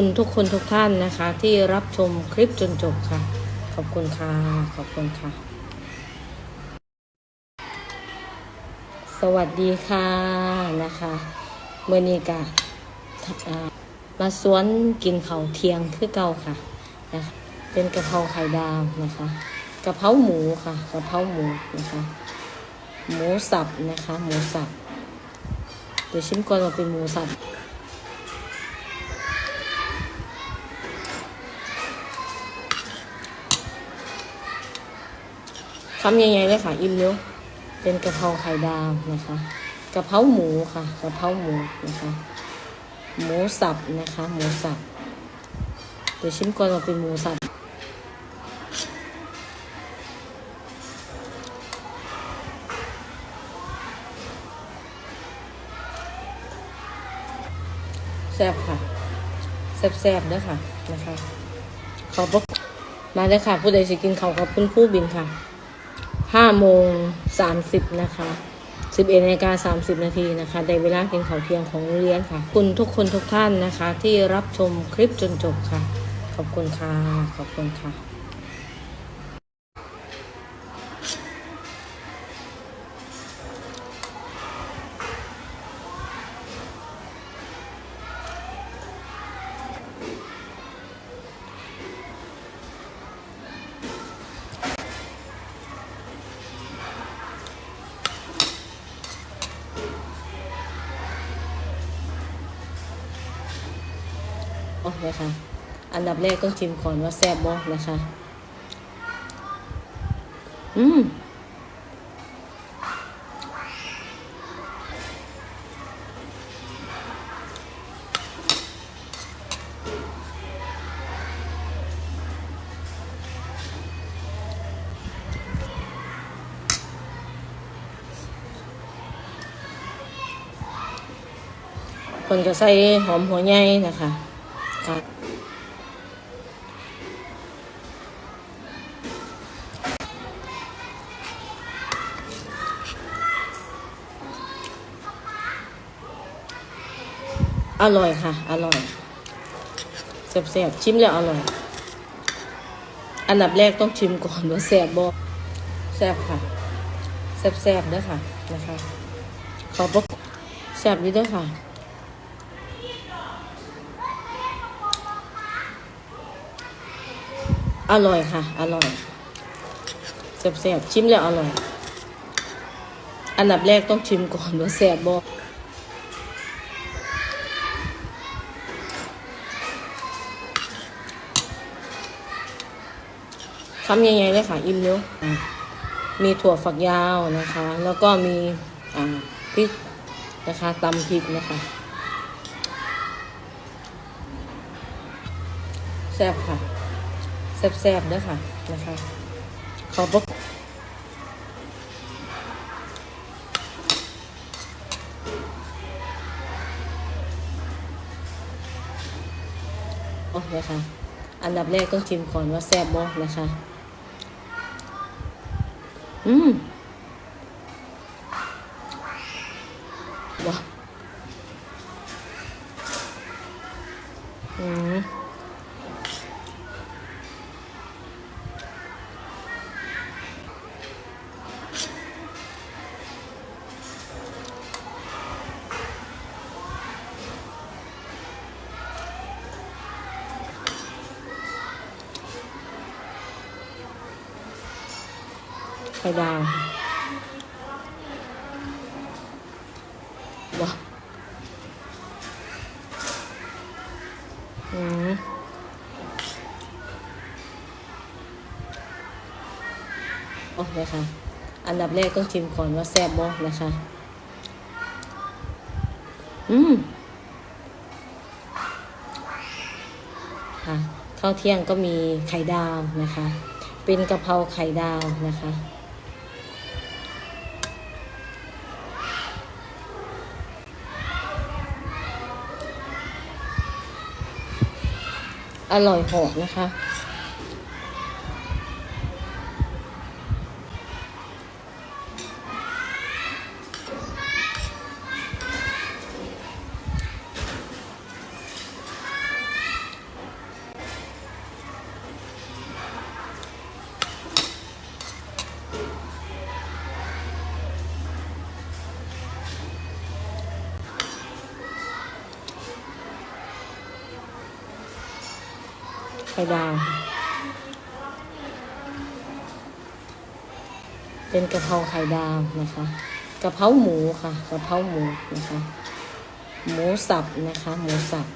คุณทุกคนทุกท่านนะคะ ที่รับชมคลิปจนจบค่ะ ขอบคุณค่ะ ขอบคุณค่ะ สวัสดีค่ะนะคะเมื่อนี้กะอ่ามาสวนกินเขาเทียงคือเก่าค่ะนะคะเป็นกะเพราไข่ดาวนะคะกะเพราหมูค่ะกะเพราหมูนะคะ หมูสับนะคะ หมูสับเดี๋ยวชิมก่อนว่าเป็นหมูสับ คำใหญ่ๆเลยค่ะ อิ่มเร็วเป็นกะเพราไข่ดาวนะคะกะเพราหมูค่ะกะเพราหมูนะคะ หมูสับนะคะ หมูสับเดี๋ยวชิมก่อนว่าเป็นหมูสับแซ่บค่ะแซ่บๆเด้อค่ะนะคะขอบพระมาเลยค่ะ ผู้ใดสิกินเขาวกับคุณครู่บินค่ะ ห้าโมงสามสิบนะคะสิบเอ็ดนาฬิกาสามสิบนาทีนะคะในเวลากินข้าวเที่ยงของโรงเรียนค่ะ คุณทุกคนทุกท่านนะคะ ที่รับชมคลิปจนจบค่ะ ขอบคุณค่ะ ขอบคุณค่ะ โอ้นะคะ อันดับแรกต้องชิมก่อนว่าแซ่บบ่นะคะ อืมคนก็ใส่หอมหัวใหญ่นะคะ อร่อยค่ะ อร่อยแซ่บๆชิมแล้วอร่อย อันดับแรกต้องชิมก่อนว่าแซ่บบ่แซ่บค่ะแซ่บๆเด้อค่ะนะคะขอบพระคุณแซ่บดีเด้อค่ะ อร่อยค่ะ อร่อยแซ่บๆชิมแล้วอร่อย อันดับแรกต้องชิมก่อนว่าแซ่บบ่คำใหญ่ๆเลยค่ะ อิ่มเร็วอะมีถั่วฝักยาวนะคะ แล้วก็มีพริกนะคะตำพริกนะคะแซ่บค่ะ แซ่บๆเด้อค่ะนะคะขอบพระโอ้นะคะ อันดับแรกต้องชิมก่อนว่าแซ่บบ่นะคะ อืมว้าอืม ไข่ดาวว้าอืมโอเลยค่ะ อันดับแรกต้องชิมก่อนว่าแซ่บบ่นะคะ อืมค่ะข้าวเที่ยงก็มีไข่ดาวนะคะ เป็นกะเพราไข่ดาวนะคะ อร่อยหอมนะคะ ข่ดาวเป็นกะเพราไข่ดาวนะคะกะเพราหมูค่ะกะเพราหมูนะคะ หมูสับนะคะ หมูสับ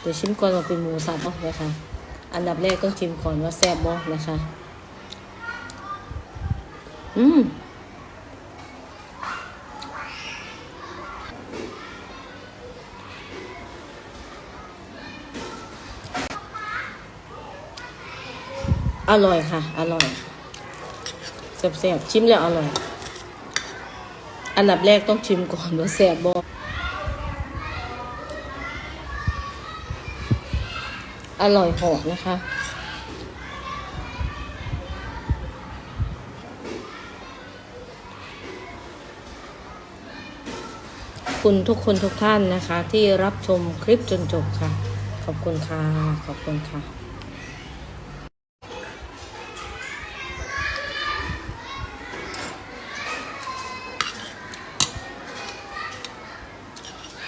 เดี๋ยวชิมก่อนว่าเป็นหมูสับบ่นะคะ อันดับแรกต้องชิมก่อนว่าแซ่บบ่นะคะ อืม อร่อยค่ะ อร่อยแซ่บๆชิมแล้วอร่อย อันดับแรกต้องชิมก่อนว่าแซ่บบ่อร่อยหอมนะคะ คุณทุกคนทุกท่านนะคะ ที่รับชมคลิปจนจบค่ะ ขอบคุณค่ะ ขอบคุณค่ะ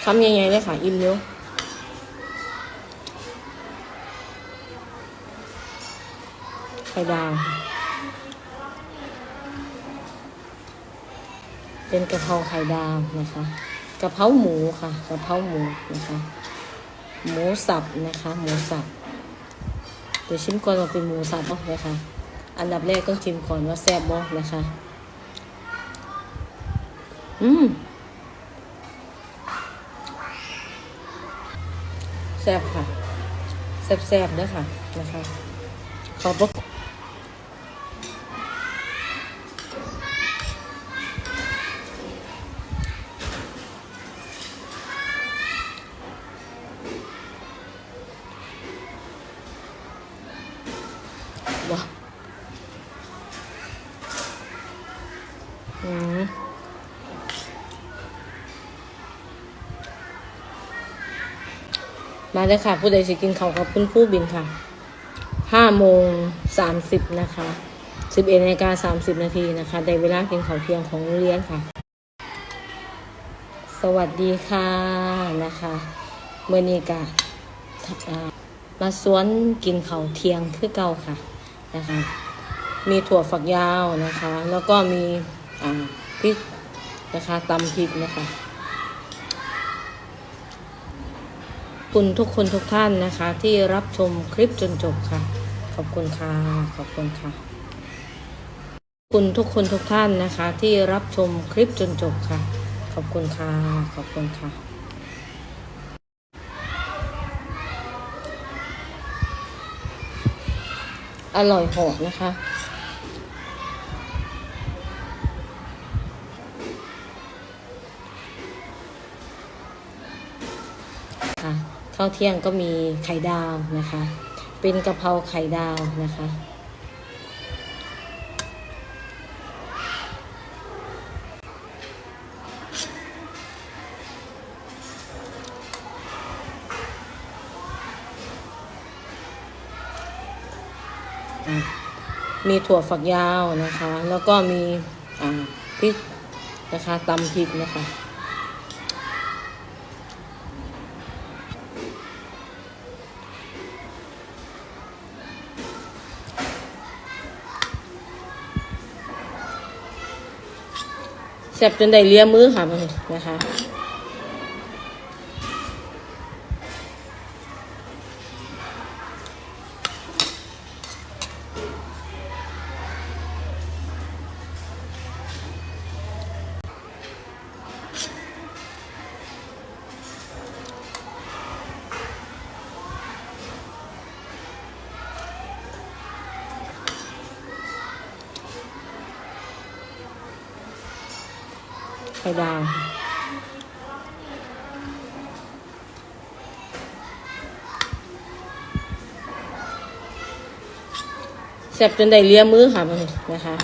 ทำยังไงเลยค่ะ อิ่มเร็วไข่ดาว เป็นกะเพราไข่ดาวนะคะกะเพราหมูค่ะกะเพราหมูนะคะ หมูสับนะคะ หมูสับเดี๋ยวชิมก่อนว่าเป็นหมูสับบ่นะคะ อันดับแรกต้องชิมก่อนว่าแซ่บบ่นะคะ อืม ซ่บค่ะแซ่บๆด้อค่ะนะคะขอบพระ มาเลยค่ะ ผู้ใดสิกินเขาวกับคุณครู่บินค่ะห้าโมงสามสิบนะคะสิบเอ็ดนาฬิกาสามสิบนาทีนะคะได้เวลากินข้าวเที่ยงของโรงเรียนค่ะ สวัสดีค่ะนะคะเมื่อนี้กะอ่ามาสวนกินข้าวเที่ยงคือเก่าค่ะนะคะ มีถั่วฝักยาวนะคะ แล้วก็มีอ่าพริกนะคะตำพริกนะคะ คุณทุกคนทุกท่านนะคะ ที่รับชมคลิปจนจบค่ะ ขอบคุณค่ะ ขอบคุณค่ะ คุณทุกคนทุกท่านนะคะ ที่รับชมคลิปจนจบค่ะ ขอบคุณค่ะ ขอบคุณค่ะอร่อยหอมนะคะ ข้าวเที่ยงก็มีไข่ดาวนะคะ เป็นกะเพราไข่ดาวนะคะ มีถั่วฝักยาวนะคะ แล้วก็มีอ่าพริกนะคะตำพริกนะคะ แซ่บจนได้เลียมือค่ะมันนะคะ ข่ดาวแซ่บจนได้เลียมือค่ะมันนะคะ